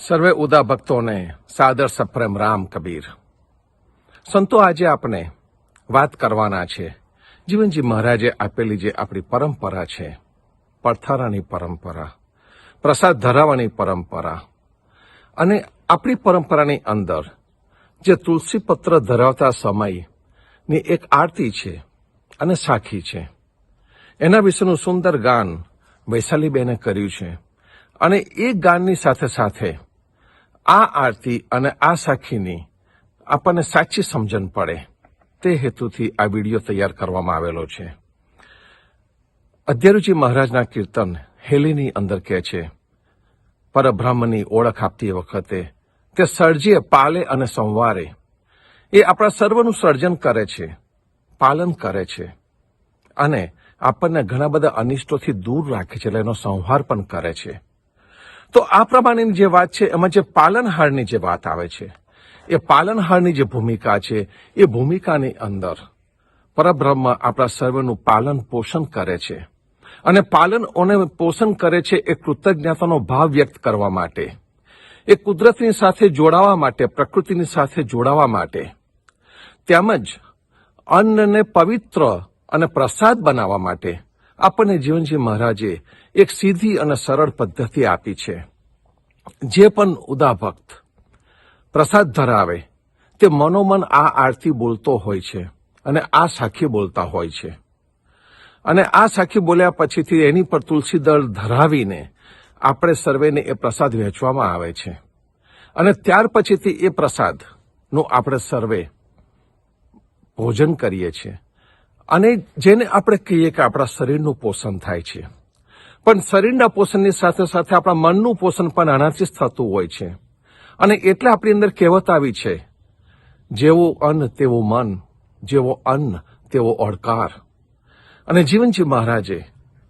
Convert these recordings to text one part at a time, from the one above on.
સર્વે ઉદા ભક્તોને સાદર સપ્રેમ રામ કબીર સંતો આજે આપણે વાત કરવાના છે જીવનજી મહારાજે આપેલી જે આપણી પરંપરા છે પડથારાની પરંપરા પ્રસાદ ધરાવવાની પરંપરા અને આપણી પરંપરાની અંદર જે તુલસી પત્ર ધરાવતા સમયની એક આરતી છે અને સાખી છે એના વિશેનું સુંદર ગાન વૈશાલીબેને કર્યું છે અને એ ગાનની સાથે સાથે આ આરતી અને આ સાખીની આપણને સાચી સમજણ પડે. તે હેતુથી આ વીડિયો તૈયાર કરવામાં આવેલો છે. અધ્યરુજી મહારાજના કીર્તન હેલીની અંદર કહે છે, પરબ્રહ્મની ઓળખ આપતી વખતે તે સર્જીએ પાલે અને સંવારે. એ આપણા સર્વનું સર્જન કરે છે, પાલન કરે છે અને આપણને ઘણા બધા અનિષ્ટોથી દૂર રાખે છે, એટલે એનો સંહાર પણ કરે છે. તો આ પ્રમાણેની જે વાત છે, એમાં જે પાલનહારની જે વાત આવે છે, એ પાલનહારની જે ભૂમિકા છે, એ ભૂમિકાની અંદર પરબ્રહ્મ આપણા સર્વનું પાલન પોષણ કરે છે. અને પાલન અને પોષણ કરે છે એ કૃતજ્ઞતાનો ભાવ વ્યક્ત કરવા માટે, એ કુદરતની સાથે જોડાવા માટે, પ્રકૃતિની સાથે જોડાવા માટે. તેમજ અન્નને પવિત્ર અને પ્રસાદ બનાવવા માટે આપણને જીવનજી મહારાજે એક સીધી અને સરળ પદ્ધતિ આપી છે. જે પણ ઉદાભક્ત પ્રસાદ ધરાવે, તે મનોમન આ આરતી બોલતો હોય છે અને આ સાખી બોલતા હોય છે. અને આ સાખી બોલ્યા પછીથી એની પર તુલસી દળ ધરાવીને આપણે સર્વેને એ પ્રસાદ વહેંચવામાં આવે છે. અને ત્યાર પછીથી એ પ્રસાદનું આપણે સર્વે ભોજન કરીએ છીએ. અને જેને આપણે કહીએ કે આપણા શરીરનું પોષણ થાય છે. પણ શરીરના પોષણની સાથે સાથે આપણા મનનું પોષણ પણ આનાથી જ થતું હોય છે. અને એટલે આપણી અંદર કહેવત આવી છે, જેવું અન્ન તેવું મન, જેવો અન્ન તેવો ઓળકાર. અને જીવનજી મહારાજે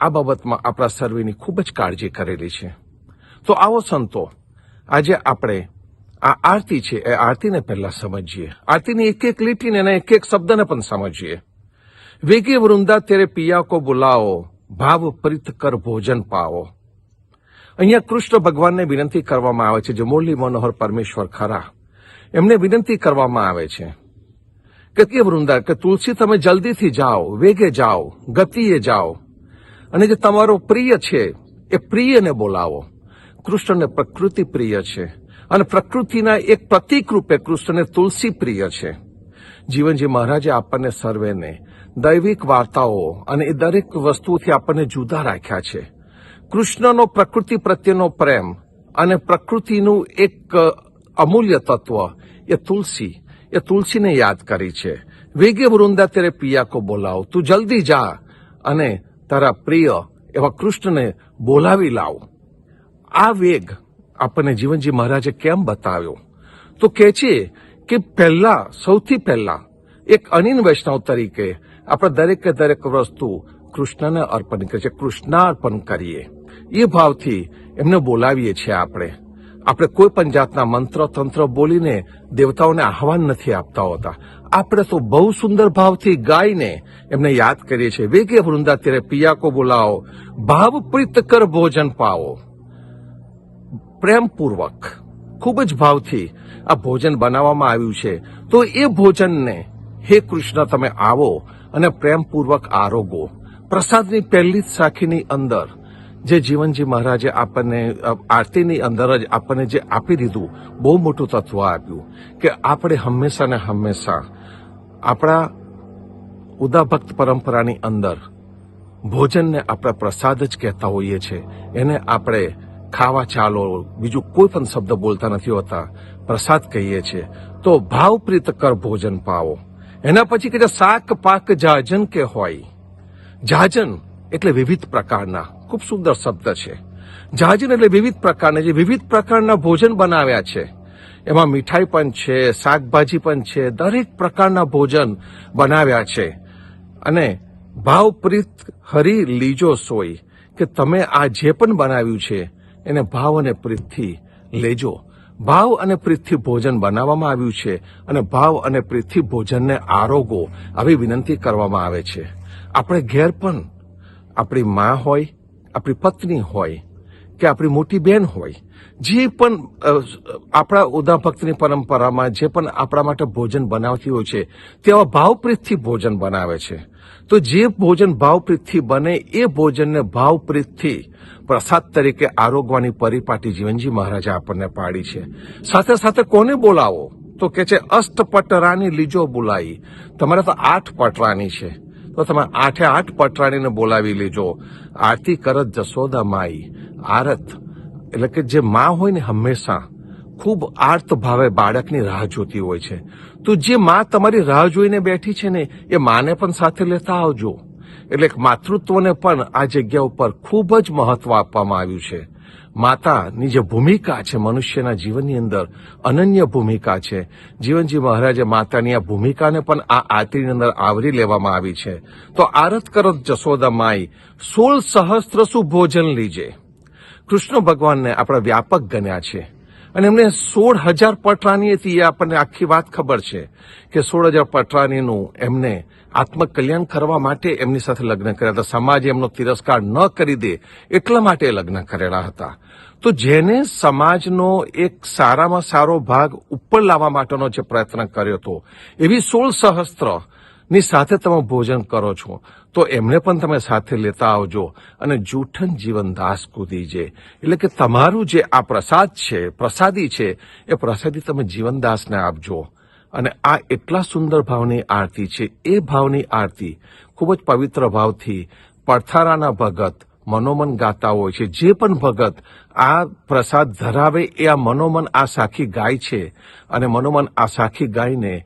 આ બાબતમાં આપણા સર્વેની ખૂબ જ કાળજી કરેલી છે. તો આવો સંતો, આજે આપણે આ આરતી છે, એ આરતીને પહેલા સમજીએ. આરતીની એક એક લીટીને એક એક શબ્દને પણ સમજીએ. વેગે વૃંદા તેરે પિયા કો બુલાવો ભાવ પ્રીત ભોજન પાવો. અહીંયા કૃષ્ણ ભગવાનને વિનંતી કરવામાં આવે છે જે મુરલી મનોહર પરમેશ્વર ખરા. એમને વિનંતી કરવામાં આવે છે કે કે વૃંદા, કે તુલસી તમે જલ્દીથી જાઓ, વેગે જાઓ, ગતિએ જાઓ. અને જે તમારો પ્રિય છે, એ પ્રિયને બોલાવો. કૃષ્ણને પ્રકૃતિ પ્રિય છે અને પ્રકૃતિના એક પ્રતિક રૂપે કૃષ્ણને તુલસી પ્રિય છે. જીવનજી મહારાજે આપણને સર્વેને દૈવિક વાર્તાઓ અને એ દરેક વસ્તુથી આપણને જુદા રાખ્યા છે. કૃષ્ણનો પ્રકૃતિ પ્રત્યેનો પ્રેમ અને પ્રકૃતિનું એક અમૂલ્ય તત્વ એ તુલસી. એ તુલસીને યાદ કરી છે. વેગે વૃંદા તેરે પિયા કો બોલાવ. તું જલ્દી જા અને તારા પ્રિય એવા કૃષ્ણને બોલાવી લાવ. આ વેગ આપણને જીવનજી મહારાજે કેમ બતાવ્યો? તો કહે છે કે પહેલા, સૌથી પહેલા એક અનિન વૈષ્ણવ તરીકે આપણે દરેકે દરેક વસ્તુ કૃષ્ણને અર્પણ કરીએ છીએ કૃષ્ણાર્પણ કરીએ. એ ભાવથી એમને બોલાવીએ છીએ આપણે. આપણે કોઈ પણ જાતના મંત્ર, તંત્ર બોલીને દેવતાઓને આહવાન નથી આપતા હોતા. આપણે તો બહુ સુંદર ભાવથી ગાઈને એમને યાદ કરીએ છીએ. વેગે વૃંદા ત્યારે પિયાકો બોલાવો, ભાવપ્રીત કર ભોજન પાવો. પ્રેમપૂર્વક, ખૂબ જ ભાવથી આ ભોજન બનાવવામાં આવ્યું છે. તો એ ભોજનને હે કૃષ્ણ, તમે આવો અને પ્રેમપૂર્વક આરોગો. પ્રસાદની પહેલી જ સાખીની અંદર જે જીવનજી મહારાજે આપણને આરતીની અંદર જ આપણને જે આપી દીધું, બહુ મોટું તત્વ આપ્યું કે આપણે હંમેશા ને હંમેશા આપણા ઉદાભક્ત પરંપરાની અંદર ભોજનને આપણે પ્રસાદ જ કહેતા હોઈએ છીએ. એને આપણે ખાવા ચાલો, બીજું કોઈ પણ શબ્દ બોલતા નથી હોતા, પ્રસાદ કહીએ છીએ. તો ભાવપ્રીત કર ભોજન પાવો. એના પછી કે શાક, પાક, જાજન કે હોય. જાજન એટલે વિવિધ પ્રકારના, ખૂબ સુંદર શબ્દ છે. જાજન એટલે વિવિધ પ્રકારના, જે વિવિધ પ્રકારના ભોજન બનાવ્યા છે. એમાં મીઠાઈ પણ છે, શાકભાજી પણ છે, દરેક પ્રકારના ભોજન બનાવ્યા છે. અને ભાવપ્રીત હરી લીજો સોય, કે તમે આ જે પણ બનાવ્યું છે, એને ભાવ અને પ્રીતથી લેજો. ભાવ અને પ્રીતથી ભોજન બનાવવામાં આવ્યું છે અને ભાવ અને પ્રીતથી ભોજનને આરોગો આવી વિનંતી કરવામાં આવે છે. આપણે ઘેર પણ આપણી મા હોય, આપણી પત્ની હોય કે આપણી મોટી બહેન હોય, જે પણ આપણા ઉદા ભક્તની પરંપરામાં જે પણ આપણા માટે ભોજન બનાવતી હોય છે તેવા ભાવપ્રીતથી ભોજન બનાવે છે. તો જે ભોજન ભાવપ્રીતથી બને એ ભોજનને ભાવપ્રીતથી પ્રસાદ તરીકે આરોગવાની પરિપાટી જીવનજી મહારાજે આપણને પાડી છે. સાથે સાથે કોને બોલાવો? તો કે છે અષ્ટપટરાની લીજો બોલાઈ. તમારે તો આઠ પટરાની છે. તો તમે આઠે આઠ પટરાણીને બોલાવી લેજો. આરતી કરત જશોદા માઈ. આરત એટલે કે જે માં હોય ને હંમેશા ખૂબ આર્ત ભાવે બાળકની રાહ જોતી હોય છે. તો જે માં તમારી રાહ જોઈને બેઠી છે ને, એ માને પણ સાથે લેતા આવજો. એટલે માતૃત્વને પણ આ જગ્યા ઉપર ખૂબ જ મહત્વ આપવામાં આવ્યું છે. માતાની જે ભૂમિકા છે મનુષ્યના જીવનની અંદર અનન્ય ભૂમિકા છે. જીવનજી મહારાજે માતાની આ ભૂમિકાને પણ આ આરતીની અંદર આવરી લેવામાં આવી છે. તો આરત કરત જશોદા માઈ, સોળ સહસ્ત્ર સુ ભોજન લીજે. કૃષ્ણ ભગવાનને આપણા વ્યાપક ગણ્યા છે. અને એમને સોળ હજાર પટરાની હતી, એ આપણને આખી વાત ખબર છે કે સોળ હજાર પટરાનીનું એમને આત્મકલ્યાણ કરવા માટે એમની સાથે લગ્ન કર્યા હતા. સમાજે એમનો તિરસ્કાર ન કરી દે એટલા માટે લગ્ન કરેલા હતા. તો જેને સમાજનો એક સારામાં સારો ભાગ ઉપર લાવવા માટેનો જે પ્રયત્ન કર્યો હતો, એવી સોળ સહસ્ત્રની સાથે તમે ભોજન કરો છો. તો એમને પણ તમે સાથે લેતા આવજો અને જૂઠન જીવન દાસ કૂદીજે એટલે કે તમારું જે આ પ્રસાદ છે, પ્રસાદી છે, એ પ્રસાદી તમે જીવનદાસને આપજો. અને આ એટલા સુંદર ભાવની આરતી છે, એ ભાવની આરતી ખૂબ જ પવિત્ર ભાવથી પડથારાના ભગત મનોમન ગાતા હોય છે. જે પણ ભગત આ પ્રસાદ ધરાવે એ આ મનોમન આ સાખી ગાય છે. અને મનોમન આ સાખી ગાયને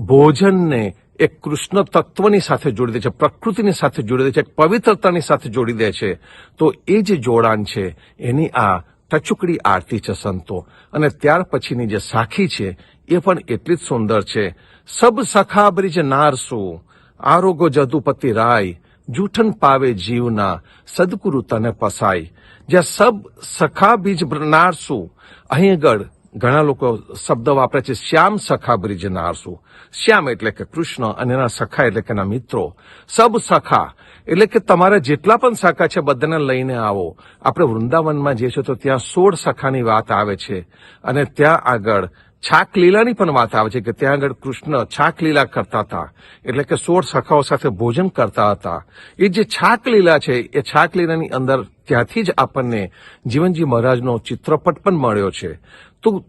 ભોજનને એક કૃષ્ણ તત્વની સાથે જોડી દે છે, પ્રકૃતિની સાથે જોડી દે છે, એક પવિત્રતાની સાથે જોડી દે છે. તો એ જે જોડાણ છે, એની આ ટચુકડી આરતી છે સંતો. અને ત્યાર પછીની જે સાખી છે, એ પણ એટલી જ સુંદર છે. સબ સખા બ્રિજ નારસુ આરોગો જદુપતિ રાય, જૂઠન પાવે જીવના સદગુરુ તને પસાય. જ્યાં સબ સખા બીજ નારસુ અહીં આગળ ઘણા લોકો શબ્દ વાપરે છે, શ્યામ સખા બ્રિજના આરસુ. શ્યામ એટલે કે કૃષ્ણ અને એના સખા એટલે કે એના મિત્રો. સબ સખા એટલે કે તમારા જેટલા પણ સખા છે, બધાને લઈને આવો. આપણે વૃંદાવનમાં જે છે તો ત્યાં સોળ સખાની વાત આવે છે અને ત્યાં આગળ છાક લીલાની પણ વાત આવે છે કે ત્યાં આગળ કૃષ્ણ છાક લીલા કરતા હતા. એટલે કે સોળ સખાઓ સાથે ભોજન કરતા હતા. એ જે છાક લીલા છે, એ છાક લીલાની અંદર ત્યાંથી જ આપણને જીવનજી મહારાજનો ચિત્રપટ પણ મળ્યો છે. તો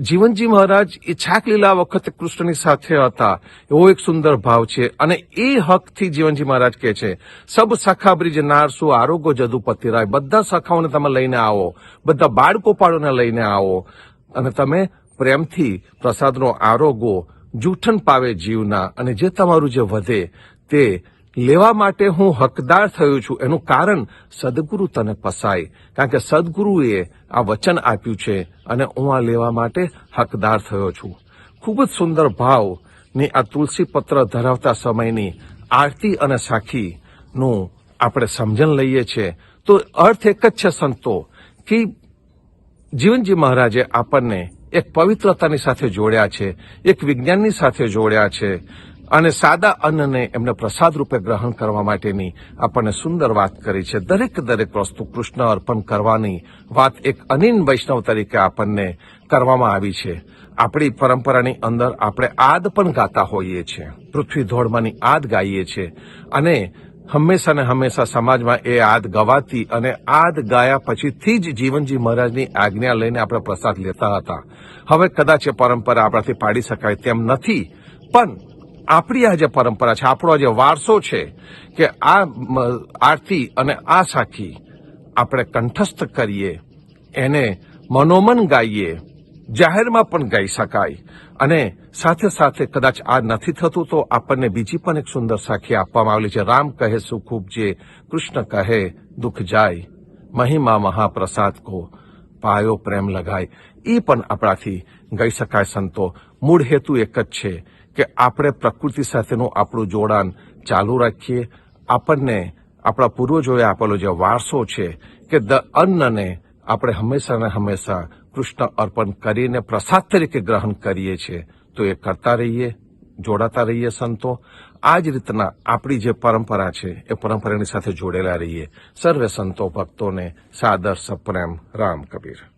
જીવનજી મહારાજ એ છાક લીલા વખતે કૃષ્ણની સાથે હતા. એવો એક સુંદર ભાવ છે. અને એ હકથી જીવનજી મહારાજ કહે છે, સબ સખા બ્રિજ નારસુ આરોગ્ય જદુપતિ રાય. બધા સખાઓને તમે લઈને આવો. બધા બાળકો પાડોને લઈને આવો. અને તમે પ્રેમથી પ્રસાદનો આરોગો જૂઠન પાવે જીવના અને જે તમારું જે વધે તે લેવા માટે હું હકદાર થયો છું. એનું કારણ સદગુરુ તને પસાય. કારણ કે સદગુરુએ આ વચન આપ્યું છે અને હું આ લેવા માટે હકદાર થયો છું. ખૂબ જ સુંદર ભાવની આ તુલસી પત્ર ધરાવતા સમયની આરતી અને સાખીનું આપણે સમજણ લઈએ છીએ. તો અર્થ એક જ છે સંતો, કે જીવનજી મહારાજે આપણને એક પવિત્રતાની સાથે જોડ્યા છે, એક વિજ્ઞાનની સાથે જોડ્યા છે અને સાદા અન્નને એમને પ્રસાદ રૂપે ગ્રહણ કરવા માટેની આપણને સુંદર વાત કરી છે. દરેક દરેક વસ્તુ કૃષ્ણ અર્પણ કરવાની વાત એક અનિન વૈષ્ણવ તરીકે આપણને કરવામાં આવી છે. આપણી પરંપરાની અંદર આપણે આદ પણ ગાતા હોઈએ છીએ. પૃથ્વી ધોળમાંની આદ ગાઈએ છીએ. અને હંમેશા ને હંમેશા સમાજમાં એ આદ ગવાતી અને આદ ગાયા પછીથી જ જીવનજી મહારાજની આજ્ઞા લઈને આપણે પ્રસાદ લેતા હતા. હવે કદાચ એ પરંપરા આપણાથી પાડી શકાય તેમ નથી, પણ આપણી આ જે પરંપરા છે, આપણો જે વારસો છે કે આ આરતી અને આ સાખી આપણે કંઠસ્થ કરીએ, એને મનોમન ગાઈએ જાહેરમાં પણ ગાઈ શકાય. અને સાથે સાથે કદાચ આ નથી થતું તો આપણને બીજી પણ એક સુંદર સાખી આપવામાં આવેલી છે. રામ કહે સુખૂબ જે કૃષ્ણ કહે દુઃખ જાય. મહિમા મહાપ્રસાદ કો પાયો પ્રેમ લગાય. એ પણ આપણાથી ગઈ શકાય સંતો. મૂળ હેતુ એક જ છે કે આપણે પ્રકૃતિ સાથેનું આપણું જોડાણ ચાલુ રાખીએ. આપણને આપણા પૂર્વજોએ આપેલો જે વારસો છે કે દ અન્નને આપણે હંમેશા ને હંમેશા કૃષ્ણ અર્પણ કરીને પ્રસાદ તરીકે ગ્રહણ કરીએ છીએ. તો એ કરતા રહીએ, જોડાતા રહીએ સંતો. આ જ રીતના આપણી જે પરંપરા છે, એ પરંપરાની સાથે જોડેલા રહીએ. સર્વે સંતો ભક્તોને સાદર સપ્રેમ રામ કબીર.